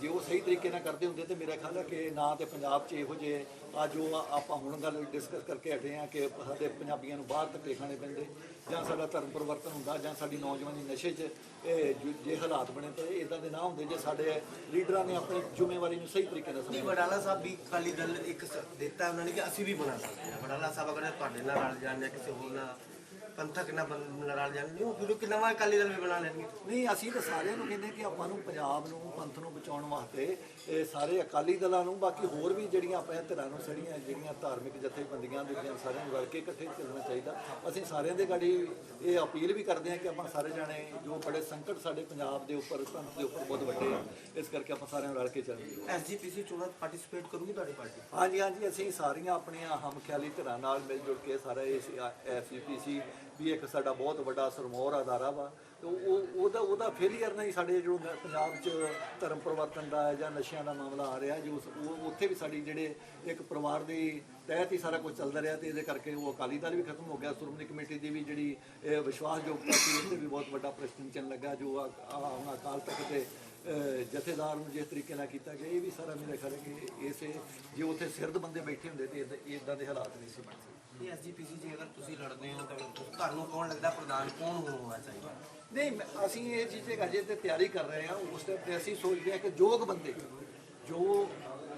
ਜੇ ਉਹ ਸਹੀ ਤਰੀਕੇ ਨਾਲ ਕਰਦੇ ਹੁੰਦੇ ਤੇ ਮੇਰਾ ਖਿਆਲ ਹੈ ਕਿ ਨਾ ਤੇ ਪੰਜਾਬ 'ਚ ਇਹੋ ਜਿਹੇ ਆ ਜੋ ਆਪਾਂ ਹੁਣ ਗੱਲ ਡਿਸਕਸ ਕਰਕੇ ਹਟੇ ਆ ਕਿ ਸਾਡੇ ਪੰਜਾਬੀਆਂ ਨੂੰ ਬਾਹਰ ਧੱਕੇ ਖਾਣੇ ਪੈਂਦੇ ਜਾਂ ਸਾਡਾ ਧਰਮ ਪਰਿਵਰਤਨ ਹੁੰਦਾ ਜਾਂ ਸਾਡੀ ਨੌਜਵਾਨੀ ਨਸ਼ੇ 'ਚ ਇਹ ਜੋ- ਜੇ ਹਾਲਾਤ ਬਣੇ ਤੇ ਇਦਾਂ ਦੇ ਨਾ ਹੁੰਦੇ ਜੇ ਸਾਡੇ ਲੀਡਰਾਂ ਨੇ ਆਪਣੀ ਜ਼ਿੰਮੇਵਾਰੀ ਨੂੰ ਸਹੀ ਤਰੀਕੇ ਨਾਲ ਸਮਝਿਆ। ਵਡਾਲਾ ਸਾਹਿਬ ਵੀ ਅਕਾਲੀ ਦਲ ਇੱਕ ਦਿੱਤਾ ਉਹਨਾਂ ਨੇ ਕਿ ਅਸੀਂ ਵੀ ਬਣਾ ਸਕਦੇ ਹਾਂ। ਵਡਾਲਾ ਸਾਹਿਬ ਅਗਰ ਤੁਹਾਡੇ ਨਾਲ ਰਲ ਜਾਣ ਜਾਂ ਕਿਸੇ ਹੋਰ ਨਾਲ ਪੰਥਕ ਨਾਲ ਬਣ- ਰਲ ਜਾਣ ਉਹ ਫਿਰ ਉਹ ਕਿ ਨਵਾਂ ਅਕਾਲੀ ਦਲ ਵੀ ਬਣਾ ਲੈਣਗੇ? ਨਹੀਂ, ਅਸੀਂ ਤਾਂ ਸਾਰਿਆਂ ਨੂੰ ਕਹਿੰਦੇ ਕਿ ਆਪਾਂ ਨੂੰ ਪੰਜਾਬ ਨੂੰ, ਪੰਥ ਨੂੰ ਬਚਾਉਣ ਵਾਸਤੇ ਇਹ ਸਾਰੇ ਅਕਾਲੀ ਦਲਾਂ ਨੂੰ ਬਾਕੀ ਹੋਰ ਵੀ ਜਿਹੜੀਆਂ ਆਪਣੇ ਧਿਰਾਂ ਨੂੰ ਸੜੀਆਂ ਜਿਹੜੀਆਂ ਧਾਰਮਿਕ ਜਥੇਬੰਦੀਆਂ ਦੂਜੀਆਂ ਸਾਰਿਆਂ ਨੂੰ ਰਲ ਕੇ ਇਕੱਠੇ ਚੱਲਣਾ ਚਾਹੀਦਾ। ਅਸੀਂ ਸਾਰਿਆਂ ਦੇ ਗਾੜੀ ਇਹ ਅਪੀਲ ਵੀ ਕਰਦੇ ਹਾਂ ਕਿ ਆਪਾਂ ਸਾਰੇ ਜਾਣੇ ਜੋ ਬੜੇ ਸੰਕਟ ਸਾਡੇ ਪੰਜਾਬ ਦੇ ਉੱਪਰ ਪੰਥ ਦੇ ਉੱਪਰ ਬਹੁਤ ਵੱਡੇ ਆ ਇਸ ਕਰਕੇ ਆਪਾਂ ਸਾਰਿਆਂ ਨੂੰ ਰਲ ਕੇ ਚੱਲੀਏ ਐਸਜੀਪੀਸੀ ਚੋਣਾਂ ਪਾਰਟਿਸਿਪੇਟ ਕਰੂਗੀ ਤੁਹਾਡੀ ਪਾਰਟੀ? ਹਾਂਜੀ ਹਾਂਜੀ ਅਸੀਂ ਸਾਰੀਆਂ ਆਪਣੀਆਂ ਹਮਖਿਆਲੀ ਧਿਰਾਂ ਨਾਲ ਮਿਲ ਜੁਲ ਕੇ ਸਾਰਾ ਇਸ ਐਸਯੂਪੀਸੀ ਵੀ ਇੱਕ ਸਾਡਾ ਬਹੁਤ ਵੱਡਾ ਸਰਮੌਰ ਅਦਾਰਾ ਵਾ। ਤੇ ਉਹ ਉਹਦਾ ਉਹਦਾ ਫੇਲੀਅਰ ਨਹੀਂ ਸਾਡੇ ਜੋ ਪੰਜਾਬ 'ਚ ਧਰਮ ਪਰਿਵਰਤਨ ਦਾ ਜਾਂ ਨਸ਼ਿਆਂ ਦਾ ਮਾਮਲਾ ਆ ਰਿਹਾ, ਜੋ ਉਸ- ਉਹ ਉੱਥੇ ਵੀ ਸਾਡੀ ਜਿਹੜੇ ਇੱਕ ਪਰਿਵਾਰ ਦੇ ਤਹਿਤ ਹੀ ਸਾਰਾ ਕੁਝ ਚੱਲਦਾ ਰਿਹਾ ਤੇ ਇਹਦੇ ਕਰਕੇ ਉਹ ਅਕਾਲੀ ਦਲ ਵੀ ਖਤਮ ਹੋ ਗਿਆ। ਸ਼੍ਰੋਮਣੀ ਕਮੇਟੀ ਦੀ ਵੀ ਜਿਹੜੀ ਵਿਸ਼ਵਾਸਯੋਗਤਾ ਸੀ ਇਹਦੇ ਵੀ ਬਹੁਤ ਵੱਡਾ ਪ੍ਰਸ਼ਨ ਚਿੰਨ੍ਹ ਲੱਗਾ, ਜੋ ਆ ਆ- ਹੁਣ ਅਕਾਲ ਤਖਤ ਤੇ ਜਥੇਦਾਰ ਨੂੰ ਜਿਸ ਤਰੀਕੇ ਨਾਲ ਕੀਤਾ ਗਿਆ, ਇਹ ਵੀ ਸਾਰਾ ਮੇਰੇ ਖਿਆਲ ਹੈ ਕਿ ਇਸੇ, ਜੇ ਉੱਥੇ ਸਿਰਦ ਬੰਦੇ ਬੈਠੇ ਹੁੰਦੇ ਤੇ ਇਦਾਂ ਦੇ ਹਾਲਾਤ ਨਹੀਂ ਸੀ ਬਣ ਸਕਦੇ। ਇਹ ਐਸਜੀਪੀਸੀ ਜੇ ਅਗਰ ਤੁਸੀਂ ਲੜਦੇ ਹੋ ਤਾਂ ਤੁਹਾਨੂੰ ਕੌਣ ਲੱਗਦਾ ਪ੍ਰਧਾਨ, ਕੌਣ ਹੋਣਾ ਚਾਹੀਦਾ? ਨਹੀਂ ਅਸੀਂ ਇਹ ਚੀਜ਼ ਅਜੇ ਤੇ ਤਿਆਰੀ ਕਰ ਰਹੇ ਹਾਂ। ਉਸ ਟਾਈਮ ਤੇ ਅਸੀਂ ਸੋਚਦੇ ਹਾਂ ਕਿ ਯੋਗ ਬੰਦੇ, ਜੋ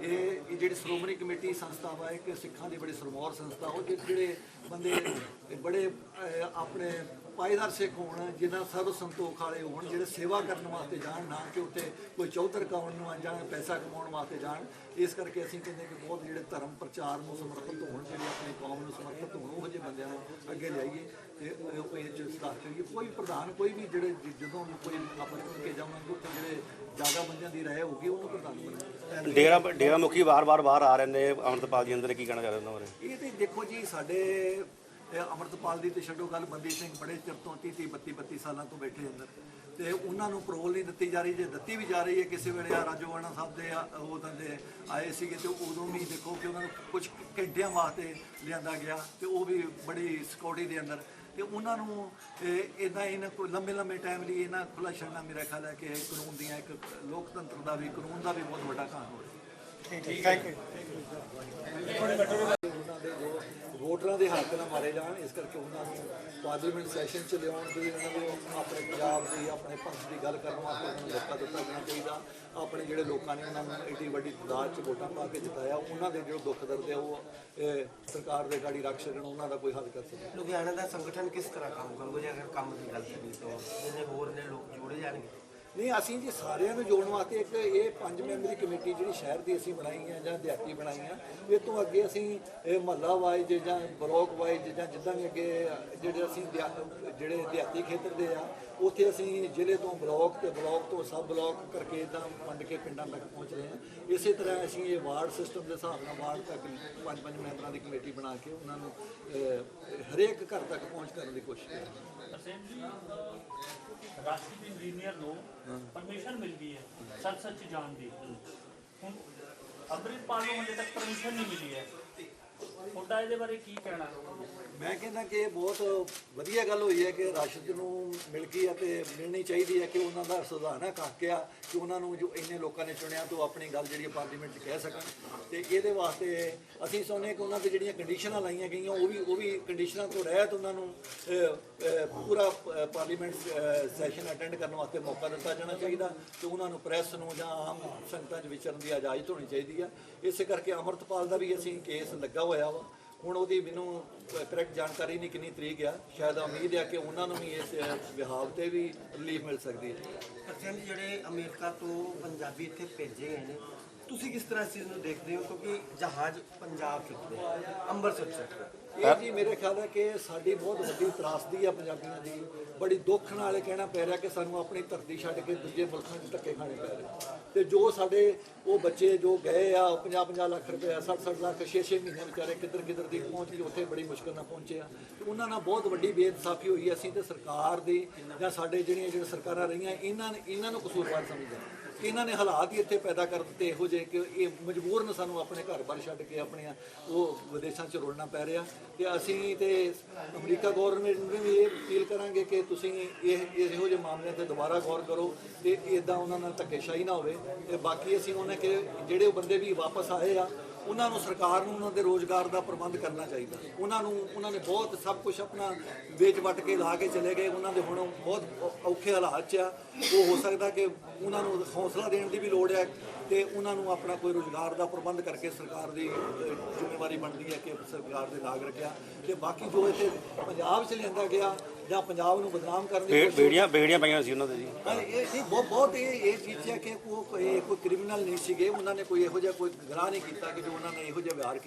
ਇਹ ਇਹ ਜਿਹੜੀ ਸ਼੍ਰੋਮਣੀ ਕਮੇਟੀ ਸੰਸਥਾ ਵਾ ਇੱਕ ਸਿੱਖਾਂ ਦੀ ਬੜੀ ਸਰਮੌਰ ਸੰਸਥਾ ਉਹ ਜਿਹੜੇ ਬੰਦੇ ਬੜੇ ਆਪਣੇ ਪਾਇਦਾਰ ਸਿੱਖ ਹੋਣ ਜਿਨ੍ਹਾਂ ਸਰਵ ਸੰਤੋਖ ਵਾਲੇ ਹੋਣ ਜਿਹੜੇ ਸੇਵਾ ਕਰਨ ਵਾਸਤੇ ਜਾਣ ਨਾ ਕਿ ਉੱਥੇ ਕੋਈ ਚੌਧਰ ਕਾਉਣ ਨੂੰ ਆ ਜਾਣ ਪੈਸਾ ਕਮਾਉਣ ਵਾਸਤੇ ਜਾਣ। ਇਸ ਕਰਕੇ ਅਸੀਂ ਕਹਿੰਦੇ ਕਿ ਬਹੁਤ ਜਿਹੜੇ ਧਰਮ ਪ੍ਰਚਾਰ ਨੂੰ ਸਮਰਪਿਤ ਹੋਣ ਜਿਹੜੇ ਆਪਣੀ ਕੌਮ ਨੂੰ ਸਮਰਪਿਤ ਹੋਣ ਉਹ ਜਿਹੇ ਬੰਦਿਆਂ ਨੂੰ ਅੱਗੇ ਲਿਆਈਏ ਤੇ ਉਹ ਇਹ ਚ ਸੁਧਾਰ ਕਰੀਏ। ਕੋਈ ਪ੍ਰਧਾਨ ਕੋਈ ਵੀ ਜਿਹੜੇ ਜਦੋਂ ਕੋਈ ਆਪਾਂ ਕੇ ਜਾਵਾਂਗੇ ਉੱਥੇ ਜਿਹੜੇ ਜ਼ਿਆਦਾ ਬੰਦਿਆਂ ਦੀ ਰਾਏ ਹੋਊਗੀ ਉਹਨੂੰ ਪ੍ਰਧਾਨ ਬਣਾਉਣਾ। ਡੇਰਾ ਡੇਰਾ ਮੁਖੀ ਵਾਰ-ਵਾਰ ਬਾਹਰ ਆ ਰਹੇ ਨੇ ਅਮਰਤਪਾਲ ਜੀ ਅੰਦਰ ਕੀ ਕਹਿਣਾ ਚਾਹ ਰਹੇ ਇਹ ਤੇ ਦੇਖੋ ਜੀ ਸਾਡੇ ਅਮਰਤਪਾਲ ਦੀ ਤੇ ਛੱਡੋ ਗੱਲ ਬੰਦੀ ਸਿੰਘ ਬੜੇ ਚਿਰ ਤੋਂ 30 30 32 32 ਸਾਲਾਂ ਤੋਂ ਬੈਠੇ ਅੰਦਰ। ਤੇ ਉਹਨਾਂ ਨੂੰ ਪਰੋਲ ਨਹੀਂ ਦਿੱਤੀ ਜਾ ਰਹੀ, ਜੇ ਦਿੱਤੀ ਵੀ ਜਾ ਰਹੀ ਹੈ, ਕਿਸੇ ਵੇਲੇ ਆ ਰਾਜੋਵਾਣਾ ਸਾਹਿਬ ਦੇ ਉਹ ਤਾਂ ਆਏ ਸੀਗੇ ਤੇ ਉਦੋਂ ਵੀ ਦੇਖੋ ਕਿ ਉਹਨਾਂ ਨੂੰ ਕੁਝ ਘੰਟਿਆਂ ਵਾਸਤੇ ਲਿਆਂਦਾ ਗਿਆ ਤੇ ਉਹ ਵੀ ਬੜੀ ਸਿਕਿਉਰਿਟੀ ਦੇ ਅੰਦਰ। ਤੇ ਉਹਨਾਂ ਨੂੰ ਇਦਾਂ ਇਹਨਾਂ ਕੋਈ ਲੰਬੇ ਲੰਮੇ ਟਾਈਮ ਲਈ ਇਹਨਾਂ ਖੁੱਲਾ ਛੱਡਣਾ ਮੇਰਾ ਖਿਆਲ ਹੈ ਕਿ ਕਾਨੂੰਨ ਦੀਆਂ ਇੱਕ ਲੋਕਤੰਤਰ ਦਾ ਵੀ, ਕਾਨੂੰਨ ਦਾ ਵੀ ਬਹੁਤ ਵੱਡਾ ਕਾਨੂੰਨ ਹੋ ਰਿਹਾ। ਉਹਨਾਂ ਦੇ ਜੋ ਵੋਟਰਾਂ ਦੇ ਹੱਕ ਨਾਲ ਮਾਰੇ ਜਾਣ, ਇਸ ਕਰਕੇ ਉਹਨਾਂ ਨੂੰ ਪਾਰਲੀਮੈਂਟ ਸੈਸ਼ਨ ਚ ਲਿਆਉਣ ਦੀ ਉਹਨਾਂ ਨੂੰ ਆਪਣੇ ਪੰਜਾਬ ਦੀ, ਆਪਣੇ ਪੰਥ ਦੀ ਗੱਲ ਕਰਨ ਵਾਸਤੇ ਉਹਨਾਂ ਨੂੰ ਮੌਕਾ ਦਿੱਤਾ ਜਾਣਾ ਚਾਹੀਦਾ। ਆਪਣੇ ਜਿਹੜੇ ਲੋਕਾਂ ਨੇ ਉਹਨਾਂ ਨੂੰ ਐਡੀ ਵੱਡੀ ਤਾਦਾਦ ਚ ਵੋਟਾਂ ਪਾ ਕੇ ਜਿਤਾਇਆ, ਉਹਨਾਂ ਦੇ ਜੋ ਦੁੱਖ ਦਰਦ ਹੈ ਉਹ ਸਰਕਾਰ ਦੇ ਗਾੜੀ ਰੱਖ ਸਕਣ ਉਹਨਾਂ ਦਾ ਕੋਈ ਹੱਲ ਕਰ ਸਕਣ ਲੁਧਿਆਣਾ ਦਾ ਸੰਗਠਨ ਕਿਸ ਤਰ੍ਹਾਂ ਕੰਮ ਕਰੂਗਾ? ਜੇ ਅਗਰ ਕੰਮ ਦੀ ਗੱਲ ਕਰੀਏ ਤਾਂ, ਜਿੰਨੇ ਹੋਰ ਨੇ ਲੋਕ ਜੋੜੇ ਜਾਣਗੇ। ਨਹੀਂ, ਅਸੀਂ ਜੀ ਸਾਰਿਆਂ ਨੂੰ ਜੋੜਨ ਵਾਸਤੇ ਇੱਕ ਇਹ ਪੰਜ ਮੈਂਬਰੀ ਕਮੇਟੀ ਜਿਹੜੀ ਸ਼ਹਿਰ ਦੀ ਅਸੀਂ ਬਣਾਈ ਹੈ ਜਾਂ ਦਿਹਾਤੀ ਬਣਾਈ ਹੈ ਇਹ ਤੋਂ ਅੱਗੇ ਅਸੀਂ, ਇਹ ਮਹੱਲਾ ਵਾਈਜ਼ ਜਾਂ ਬਲੋਕ ਵਾਈਜ਼ ਜਾਂ ਜਿੱਦਾਂ ਵੀ ਅੱਗੇ ਜਿਹੜੇ ਅਸੀਂ ਦਿਹਾ- ਜਿਹੜੇ ਦਿਹਾਤੀ ਖੇਤਰ ਦੇ ਆ, ਉੱਥੇ ਅਸੀਂ ਜ਼ਿਲ੍ਹੇ ਤੋਂ ਬਲਾਕ ਤੇ ਬਲਾਕ ਤੋਂ ਸਬ ਬਲਾਕ ਕਰਕੇ ਇਦਾਂ ਵੰਡ ਕੇ ਪਿੰਡਾਂ ਤੱਕ ਪਹੁੰਚ ਰਹੇ ਹਾਂ ਇਸੇ ਤਰ੍ਹਾਂ ਅਸੀਂ ਇਹ ਵਾਰਡ ਸਿਸਟਮ ਦੇ ਹਿਸਾਬ ਨਾਲ ਵਾਰਡ ਤੱਕ ਪੰਜ ਪੰਜ ਮੈਂਬਰਾਂ ਦੀ ਕਮੇਟੀ ਬਣਾ ਕੇ ਉਹਨਾਂ ਨੂੰ ਹਰੇਕ ਘਰ ਤੱਕ ਪਹੁੰਚ ਕਰਨ ਦੀ ਕੋਸ਼ਿਸ਼ ਕਰਾਂਗੇ ਤਰਸੇਮ ਜੀ ਰਾਸ਼ਟਰੀ ਇੰਜੀਨੀਅਰ ਨੂੰ ਪਰਮਿਸ਼ਨ ਮਿਲ ਗਈ ਹੈ ਸੱਚ ਸੱਚ ਜਾਣ ਦੀ ਹੁਣ ਅੰਮ੍ਰਿਤਪਾਲ ਨੂੰ ਹਲੇ ਤੱਕ ਪਰਮਿਸ਼ਨ ਨਹੀਂ ਮਿਲੀ ਹੈ ਤੁਹਾਡਾ ਇਹਦੇ ਬਾਰੇ ਕੀ ਕਹਿਣਾ ਮੈਂ ਕਹਿੰਦਾ ਕਿ ਇਹ ਬਹੁਤ ਵਧੀਆ ਗੱਲ ਹੋਈ ਹੈ ਕਿ ਰਾਸ਼ਦ ਨੂੰ ਮਿਲ ਗਈ ਹੈ ਤੇ ਮਿਲਣੀ ਚਾਹੀਦੀ ਹੈ ਕਿ ਉਹਨਾਂ ਦਾ ਸੁਧਾਰਨਾ ਕਾਕਿਆ ਕਿ ਉਹਨਾਂ ਨੂੰ ਜੋ ਇੰਨੇ ਲੋਕਾਂ ਨੇ ਚੁਣਿਆ ਤੋਂ ਆਪਣੀ ਗੱਲ ਜਿਹੜੀ ਪਾਰਲੀਮੈਂਟ 'ਚ ਕਹਿ ਸਕਣ। ਤੇ ਇਹਦੇ ਵਾਸਤੇ ਅਸੀਂ ਚਾਹੁੰਦੇ ਹਾਂ ਕਿ ਉਹਨਾਂ ਤੇ ਜਿਹੜੀਆਂ ਕੰਡੀਸ਼ਨਾਂ ਲਾਈਆਂ ਗਈਆਂ, ਉਹ ਵੀ ਉਹ ਵੀ ਕੰਡੀਸ਼ਨਾਂ ਤੋਂ ਰਹਿਤ ਉਹਨਾਂ ਨੂੰ ਪੂਰਾ ਪਾਰਲੀਮੈਂਟ ਸੈਸ਼ਨ ਅਟੈਂਡ ਕਰਨ ਵਾਸਤੇ ਮੌਕਾ ਦਿੱਤਾ ਜਾਣਾ ਚਾਹੀਦਾ ਤੇ ਉਹਨਾਂ ਨੂੰ ਪ੍ਰੈਸ ਨੂੰ ਜਾਂ ਆਮ ਸੰਗਤਾਂ 'ਚ ਵਿਚਰਨ ਦੀ ਇਜਾਜ਼ਤ ਹੋਣੀ ਚਾਹੀਦੀ ਆ। ਇਸੇ ਕਰਕੇ ਅਮਰਤਪਾਲ ਦਾ ਵੀ ਅਸੀਂ ਕੇਸ ਲੱਗਾ ਹੋਇਆ ਵਾ। ਹੁਣ ਉਹਦੀ ਮੈਨੂੰ ਕਰੈਕਟ ਜਾਣਕਾਰੀ ਨਹੀਂ ਕਿੰਨੀ ਤਰੀਕ ਆ। ਸ਼ਾਇਦ ਉਮੀਦ ਆ ਕਿ ਉਹਨਾਂ ਨੂੰ ਵੀ ਇਸ ਵਿਹਾਵ ਤੇ ਵੀ ਰਿਲੀਫ ਮਿਲ ਸਕਦੀ ਹੈ। ਪ੍ਰਚੰਡ ਜਿਹੜੇ ਅਮਰੀਕਾ ਤੋਂ ਪੰਜਾਬੀ ਇੱਥੇ ਭੇਜੇ ਗਏ ਨੇ, ਤੁਸੀਂ ਕਿਸ ਤਰ੍ਹਾਂ ਇਸ ਚੀਜ਼ ਨੂੰ ਦੇਖਦੇ ਹੋ? ਕਿਉਂਕਿ ਜਹਾਜ਼ ਪੰਜਾਬ ਚੁੱਕਦੇ ਅੰਮ੍ਰਿਤਸਰ ਚੁੱਕਦਾ ਇਹ ਜੀ ਮੇਰੇ ਖਿਆਲ ਹੈ ਕਿ ਸਾਡੀ ਬਹੁਤ ਵੱਡੀ ਤਰਾਸਦੀ ਆ ਪੰਜਾਬੀਆਂ ਦੀ। ਬੜੀ ਦੁੱਖ ਨਾਲ ਇਹ ਕਹਿਣਾ ਪੈ ਰਿਹਾ ਕਿ ਸਾਨੂੰ ਆਪਣੀ ਧਰਤੀ ਛੱਡ ਕੇ ਦੂਜੇ ਮੁਲਕਾਂ 'ਚ ਧੱਕੇ ਖਾਣੇ ਪੈ ਰਹੇ। ਤੇ ਜੋ ਸਾਡੇ ਉਹ ਬੱਚੇ ਜੋ ਗਏ ਆ 50 50 ਲੱਖ ਰੁਪਏ 60 60 ਲੱਖ 6 6 ਮਹੀਨੇ ਵਿਚਾਰੇ ਕਿੱਧਰ ਕਿੱਧਰ ਦੀ ਪਹੁੰਚ ਗਏ ਉੱਥੇ ਬੜੀ ਮੁਸ਼ਕਲ ਨਾਲ ਪਹੁੰਚੇ ਆ। ਤੇ ਉਹਨਾਂ ਨਾਲ ਬਹੁਤ ਵੱਡੀ ਬੇਇਨਸਾਫੀ ਹੋਈ ਹੈ। ਅਸੀਂ ਤੇ ਸਰਕਾਰ ਦੀ ਜਾਂ ਸਾਡੇ ਜਿਹੜੀਆਂ ਜਿਹੜੀਆਂ ਸਰਕਾਰਾਂ ਰਹੀਆਂ, ਇਹਨਾਂ ਨੇ ਇਹਨਾਂ ਨੂੰ ਕਸੂਰਵਾਰ ਸਮਝਦੇ ਹਾਂ ਇਹਨਾਂ ਨੇ ਹਾਲਾਤ ਹੀ ਇੱਥੇ ਪੈਦਾ ਕਰ ਦਿੱਤੇ ਇਹੋ ਜਿਹੇ ਕਿ ਇਹ ਮਜਬੂਰਨ ਸਾਨੂੰ ਆਪਣੇ ਘਰ-ਬਾਰ ਛੱਡ ਕੇ ਆਪਣੀਆਂ ਉਹ ਵਿਦੇਸ਼ਾਂ 'ਚ ਰੁਲਣਾ ਪੈ ਰਿਹਾ ਤੇ ਅਸੀਂ ਤੇ ਅਮਰੀਕਾ ਗਵਰਨਮੈਂਟ ਨੂੰ ਵੀ ਇਹ ਅਪੀਲ ਕਰਾਂਗੇ ਕਿ ਤੁਸੀਂ ਇਹ ਇਹੋ ਜਿਹੇ ਮਾਮਲਿਆਂ ਤੇ ਦੁਬਾਰਾ ਗੌਰ ਕਰੋ ਤੇ ਇਦਾਂ ਉਹਨਾਂ ਨਾਲ ਧੱਕੇਸ਼ਾਹੀ ਨਾ ਹੋਵੇ ਤੇ ਬਾਕੀ ਅਸੀਂ ਉਹਨੇ ਕਿ ਜਿਹੜੇ ਉਹ ਬੰਦੇ ਵੀ ਵਾਪਸ ਆਏ ਆ ਉਹਨਾਂ ਨੂੰ ਸਰਕਾਰ ਨੂੰ ਉਹਨਾਂ ਦੇ ਰੋਜ਼ਗਾਰ ਦਾ ਪ੍ਰਬੰਧ ਕਰਨਾ ਚਾਹੀਦਾ। ਉਹਨਾਂ ਨੂੰ, ਉਹਨਾਂ ਨੇ ਬਹੁਤ ਸਭ ਕੁਝ ਆਪਣਾ ਵੇਚ ਵਟ ਕੇ ਲਾ ਕੇ ਚਲੇ ਗਏ। ਉਹਨਾਂ ਦੇ ਹੁਣ ਬਹੁਤ ਔ- ਔਖੇ ਹਾਲਾਤ 'ਚ ਆ। ਉਹ ਹੋ ਸਕਦਾ ਕਿ ਉਹਨਾਂ ਨੂੰ ਹੌਸਲਾ ਦੇਣ ਦੀ ਵੀ ਲੋੜ ਹੈ ਤੇ ਉਹਨਾਂ ਨੂੰ ਆਪਣਾ ਕੋਈ ਰੋਜ਼ਗਾਰ ਦਾ ਪ੍ਰਬੰਧ ਕਰਕੇ ਸਰਕਾਰ ਦੀ ਜ਼ਿੰਮੇਵਾਰੀ ਬਣਦੀ ਹੈ ਕਿ ਸਰਕਾਰ ਦੇ ਲਾਗ ਰੱਖਿਆ। ਤੇ ਬਾਕੀ ਜੋ ਇੱਥੇ ਪੰਜਾਬ 'ਚ ਲਿਆਂਦਾ ਗਿਆ ਜਾਂ ਪੰਜਾਬ ਨੂੰ ਬਦਨਾਮ ਕਰਨ ਦੀ ਕੋਸ਼ਿਸ਼ ਬੇੜੀਆਂ ਬੇੜੀਆਂ ਪਈਆਂ ਸੀ ਉਹਨਾਂ ਦੇ ਜੀ। ਪਰ ਇਹ ਨਹੀਂ ਬਹੁਤ ਬਹੁਤ ਇਹ ਇਹ ਚੀਜ਼ ਹੈ ਕਿ ਉਹ ਕੋਈ ਕੋਈ ਕ੍ਰਿਮੀਨਲ ਨਹੀਂ ਸੀਗੇ। ਉਹਨਾਂ ਨੇ ਕੋਈ ਇਹੋ ਜਿਹਾ ਕੋਈ ਗੁਨਾਹ ਨਹੀਂ ਕੀਤਾ ਕਿ ਜੋ ਉਹਨਾਂ ਨੇ ਇਹੋ ਜਿਹਾ ਵਿਹਾਰ ਕੀਤਾ।